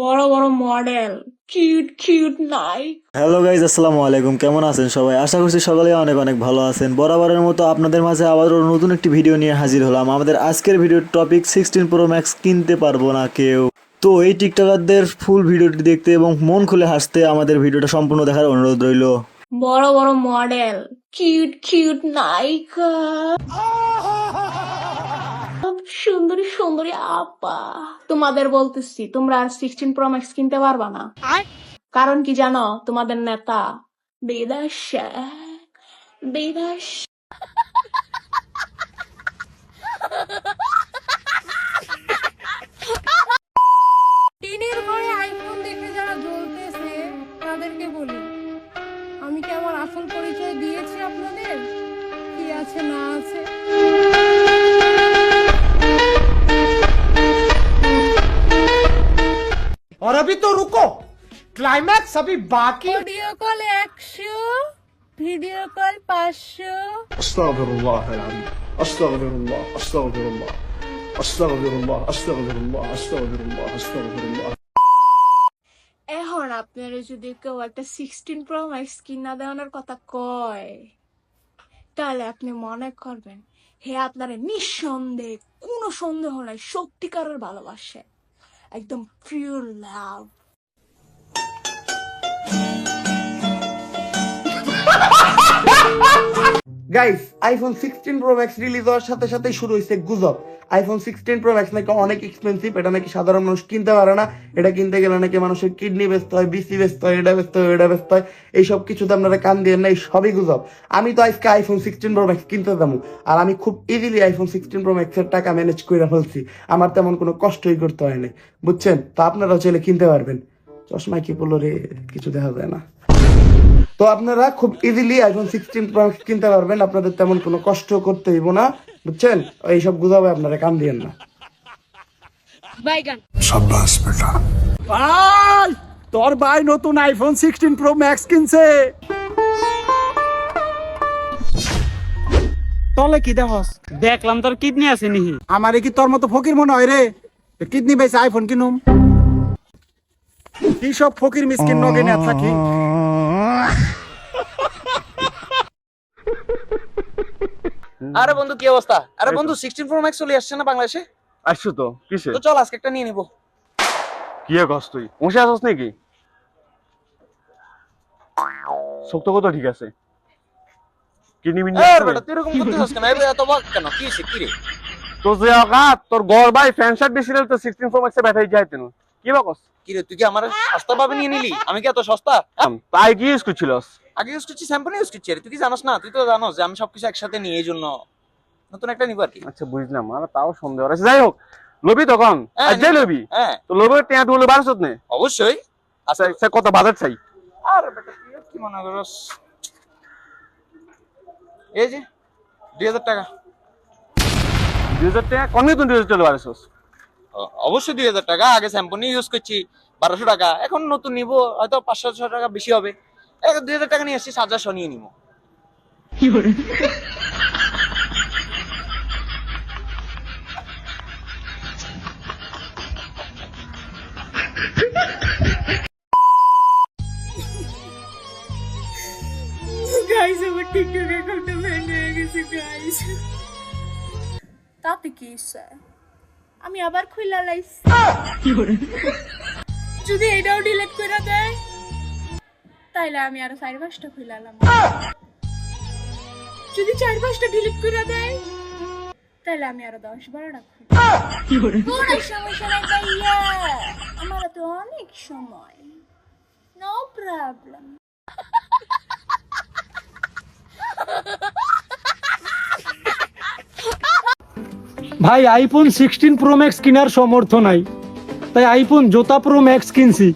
বড় বড় model cute cute নাই হ্যালো গাইজ আসসালামু আলাইকুম। কেমন আছেন সবাই? আশা করছি সকালে অনেক অনেক ভালো আছেন। বরাবরের মতো আপনাদের মাঝে আবারও নতুন একটি ভিডিও নিয়ে হাজির হলাম। আমাদের আজকের ভিডিওর টপিক সিক্সটিন প্রো ম্যাক্স কিনতে পারব না কেউ। তো এই টিকটকারদের ফুল ভিডিওটি দেখতে এবং মন খুলে হাসতে আমাদের ভিডিওটা সম্পূর্ণ দেখার অনুরোধ রইল। বড় বড় মডেল কিউট কিউট নায়িকা সুন্দরী সুন্দরী আপা। তোমাদের বলতেছি তোমরা আর সিক্সটিন প্রো ম্যাক্স কিনতে পারবা না। কারণ কি জানো? তোমাদের নেতা বিদেশ বিদেশ টিনের ঘরে আইফোন দেখে যারা জ্বলতেছে তাদেরকে বলি আমি কি আমার আসল পরিচয় দিয়েছি আপনাদের? কি আছে না আছে? अभी तो रुको। क्लाइमैक्स अभी बाकी वीडियो कॉल एक्शो ভিডিও কল এখন আপনারা যদি কেউ একটা সিক্সটিন প্রো ম্যাক্স কিনা দেওয়ানোর কথা কয় তাহলে আপনি মনে করবেন হে আপনারা নিঃসন্দেহ কোনো সন্দেহ নাই সত্যিকারের ভালোবাসে। একদম পিওর লাভ guys iPhone sixteen pro max release হওয়ার সাথে সাথেই শুরু হয়েছে গুজব। আইফোন সিক্সটিন প্রো ম্যাক্স নাকি অনেক এক্সপেন্সিভ এটা নাকি সাধারণ মানুষ কিনতে পারে না। এটা কিনতে গেলে নাকি মানুষের কিডনি ব্যস্ত হয় বিসি ব্যস্ত হয়, এটা ব্যস্ত হয় এটা ব্যস্ত হয়। এইসব কিছুতে আপনারা কান দিয়ে না সবই গুজব। আমি তো আজকে আইফোন সিক্সটিন প্রো ম্যাক্স কিনতে যাব, আর আমি খুব ইজিলি আইফোন সিক্সটিন প্রো ম্যাক্সের টাকা ম্যানেজ করে ফেলছি। আমার তেমন কোনো কষ্টই করতে হয়নি বুঝছেন? তো আপনারাও চাইলে কিনতে পারবেন। চশমা কি বলল রে? কিছু দেখা যায় না। তো আপনারা খুব ইজিলি আইফোন সিক্সটিন প্রো কিনতে পারবেন। আপনাদের তেমন কোনো কষ্ট করতে হইব না বুঝছেন? এইসব গুজাবে আপনারা কান দিয়েন না। ভাই তোর ভাই নতুন আইফোন সিক্সটিন প্রো ম্যাক্স কিনছে। তলে কি দেখস? দেখলাম তোর কিডনি আছে নিহি। আমারে কি তোর মতো ফকির মনে হয় রে? কিডনি বেছে আইফোন কিনুম। কি সব ফকির মিসকিন নগে না থাকি? আরে বন্ধু কি অবস্থা? আরে বন্ধু সিক্সটিন প্রো ম্যাক্স চলে আসছে না বাংলাদেশে? আসছো তো কিসে? তো চল আজকে একটা নিয়ে নিবো। কি কস তুই? বসে আসস নাকি? সত্য কথা ঠিক আছে। মিনি এ বেটা তুই এরকম করতেছিস কেন? এ এত বাক কেন? কি হইছে কি রে? তো যে অকাত তোর গড় ভাই ফ্যান শার্ট দিছিল তো 16 প্রো ম্যাক্সে ব্যাটারি যাই তেন কি বা কস? কি রে তুই কি আমার সস্তা ভাবে নিয়ে নিলি? আমি কি এত সস্তা? তাই কি ইউজ করছিলস? আগে ইউজ করছি স্যাম্পল ইউজ করছি। তুই কি জানোস না? তুই তো জানোস যে আমি সবকিছু একসাথে নিয়ে এই জন্য নতুন একটা নিব আর কি। আচ্ছা বুঝলাম। আর তাও সন্দেহ আছে। যাই হোক লবি তখন। হ্যাঁ, আজ যাই লবি? হ্যাঁ। তো লবি টিয়া টুলে বারসত নে? অবশ্যই। আচ্ছা সে কত বাজার চাই? আর বেটা কি মনে করস? এই যে দুই হাজার টাকা। দুই হাজার টাকা কমে তুই দুই হাজার টাকা বারসস অবশ্যই দুই হাজার টাকা। আগে শ্যাম্পু নিয়ে ইউজ করছি বারোশো টাকা। এখন নতুন নিবো হয়তো পাঁচশো ছশো টাকা বেশি হবে। দুই হাজার টাকা নিয়ে আসছি সাতশো নিয়ে নিবো। গাইস আমার টিকটক অ্যাকাউন্টে ব্যান হয়ে গেছে গাইস তাতে কি স্যার আমি আবার খুইলা লাইছি যদি এটাও ডিলিট করে দেয়, তাইলে আমি আরও চার পাঁচটা খুইলালাম যদি চার পাঁচটা ডিলিট করে দেয় তাহলে আমি আরও দশ বারোটা খুলি আমার তো অনেক সময়। নো প্রবলেম ভাই আইফোন সিক্সটিন প্রো ম্যাক্স কেনার সমর্থ নাই। তাই আইফোন জোতা প্রো ম্যাক্স কিনছি।